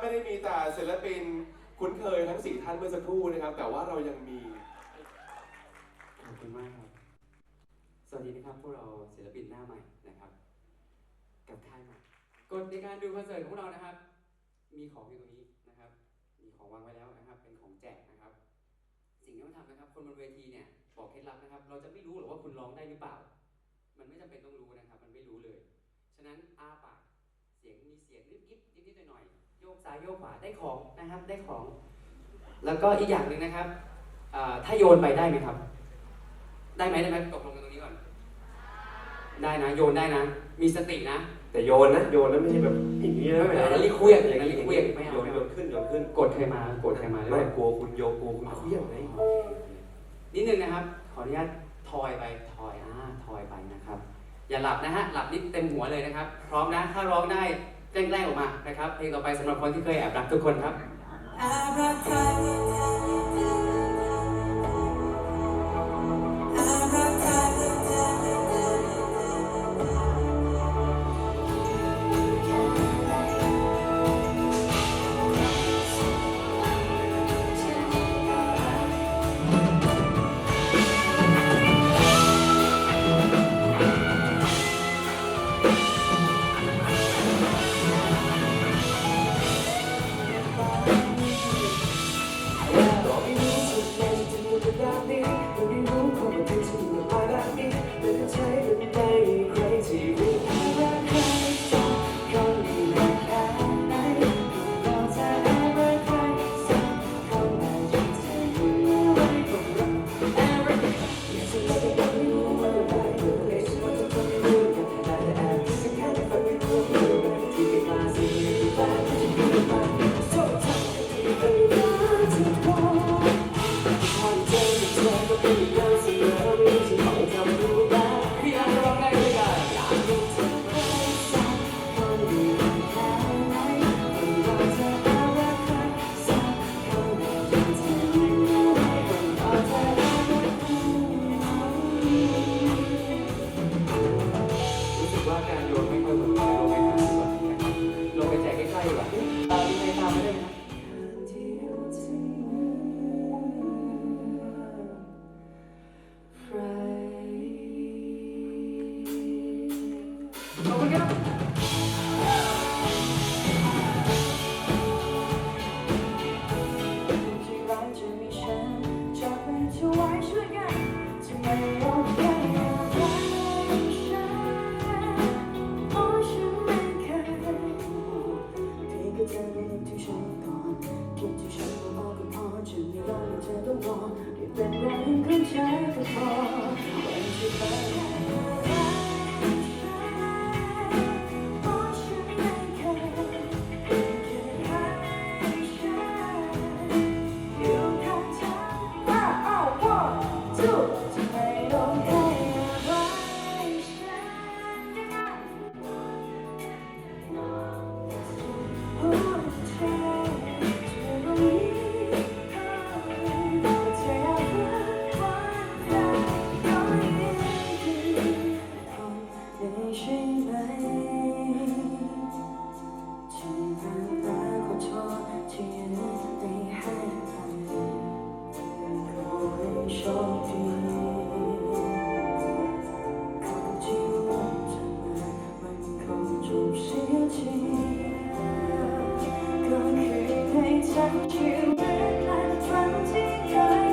ไม่ได้มีแต่ศิลปินคุ้นเคยทั้งสี่ท่านเมื่อสักครู่นะครับ แต่ว่าเรายังมีขอบคุณมากครับ สวัสดีนะครับพวกเราศิลปินหน้าใหม่นะครับ กับค่ายใหม่กฎในการดูคอนเสิร์ตของเรานะครับ มีของอยู่ตรงนี้นะครับ มีของวางไว้แล้วนะครับ เป็นของแจกนะครับ สิ่งที่ต้องทำนะครับ คนบนเวทีเนี่ยบอกเคล็ดลับนะครับ เราจะไม่รู้หรอกว่าคุณร้องได้หรือเปล่า มันไม่จำเป็นต้องรู้นะครับ มันไม่รู้เลย ฉะนั้นอ้าปากเสียงมี ซ้ายโยกขวาได้ของนะครับได้ของ แล้วก็อีกอย่างหนึ่งนะครับอ่าถ้าโยนไปได้ไหมครับ ได้ไหมได้ไหมตกลงกันตรงนี้ก่อน ได้นะโยนได้นะ มีสตินะ แต่โยนนะโยนแล้วไม่ใช่แบบอย่างนี้ไม่นะเป็นไรแล้วรีบเคลี้ยงอย่างนั้นรีบเคลี้ยงไม่เอาโยนโยนขึ้นโยนขึ้นกดใครมากดใครมาหรือไม่เปล่ากลัวคุณโยกลัวคุณเคลี้ยงไงนิดนึงนะครับ ขออนุญาตทอยไปทอยอ่าทอยไปนะครับ อย่าหลับนะฮะหลับนิดเต็มหัวเลยนะครับ พร้อมนะถ้าร้องได้ แกล้งๆออกมานะครับเพลงต่อไปสำหรับคนที่เคยแอบรักทุกคนครับบอก ใได้ ทีก็คือให้ทั้งชีวิตและฝันที่เคย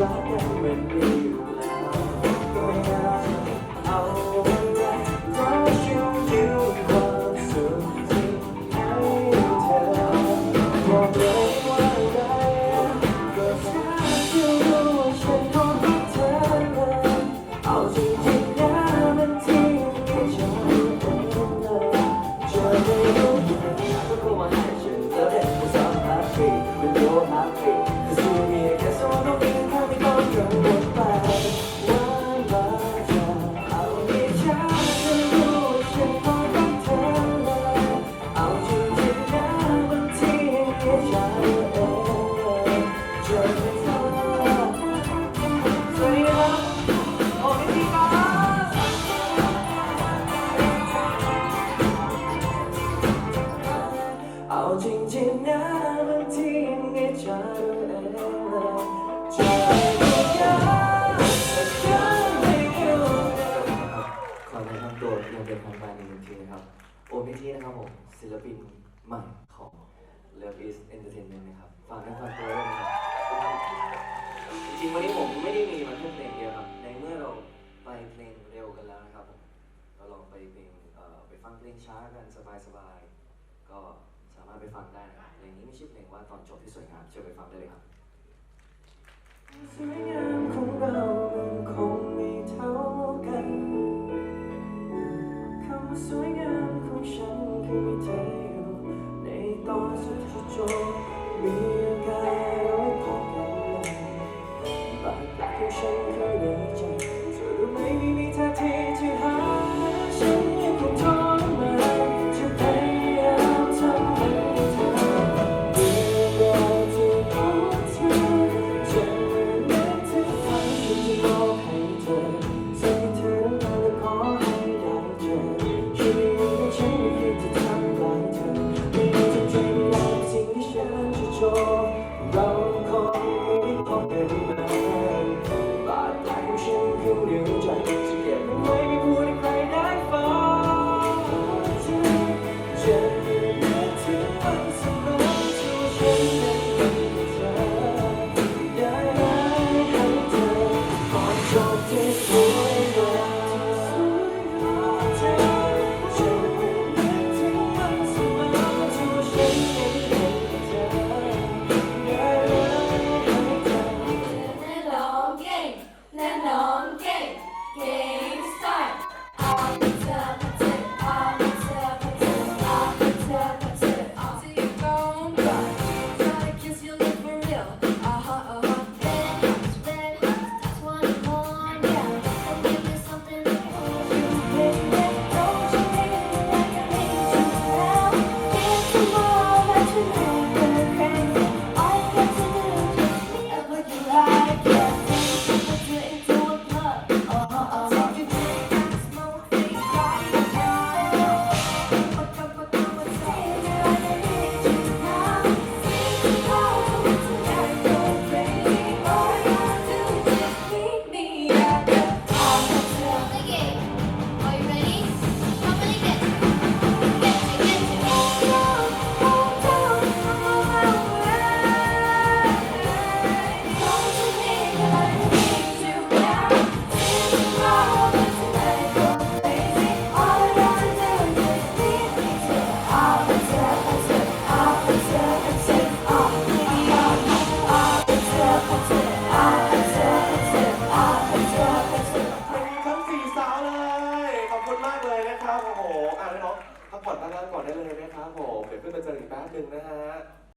รักมันมีอยู่แล้วก็อยากเอาไว้เพราะฉันคิดความสุขที่ให้เธอบอกเลยว่ารักก็แค่จะรู้ว่าฉันมองที่เธอเลยเอาจริงๆนะมันทิ้งให้ฉันเองเลยจะไม่รู้ว่าเธอมาหาฉันแล้วเด็กผู้สาว happy เป็นโล happy โอมิทีนะครับผมศิลปินใหม่ของ Love is Entertainment นะครับฝากให้ฝากตัวด้วยนะครับจริงวันนี้ผมไม่ได้มีมาเพื่อเพลงเดียวครับ ในเมื่อเราไปเพลงเร็วกันแล้วนะครับผมเราลองไปเพลงไปฟังเพลงช้ากันสบายๆก็สามารถไปฟังได้นะครับเพลงนี้ไม่ใช่เพลงว่าตอนจบที่สวยงามเชิญไปฟังได้เลยครับสวยงามของเราคงไม่เท่ากันคำว่าสวยงาม me. Then on came, game.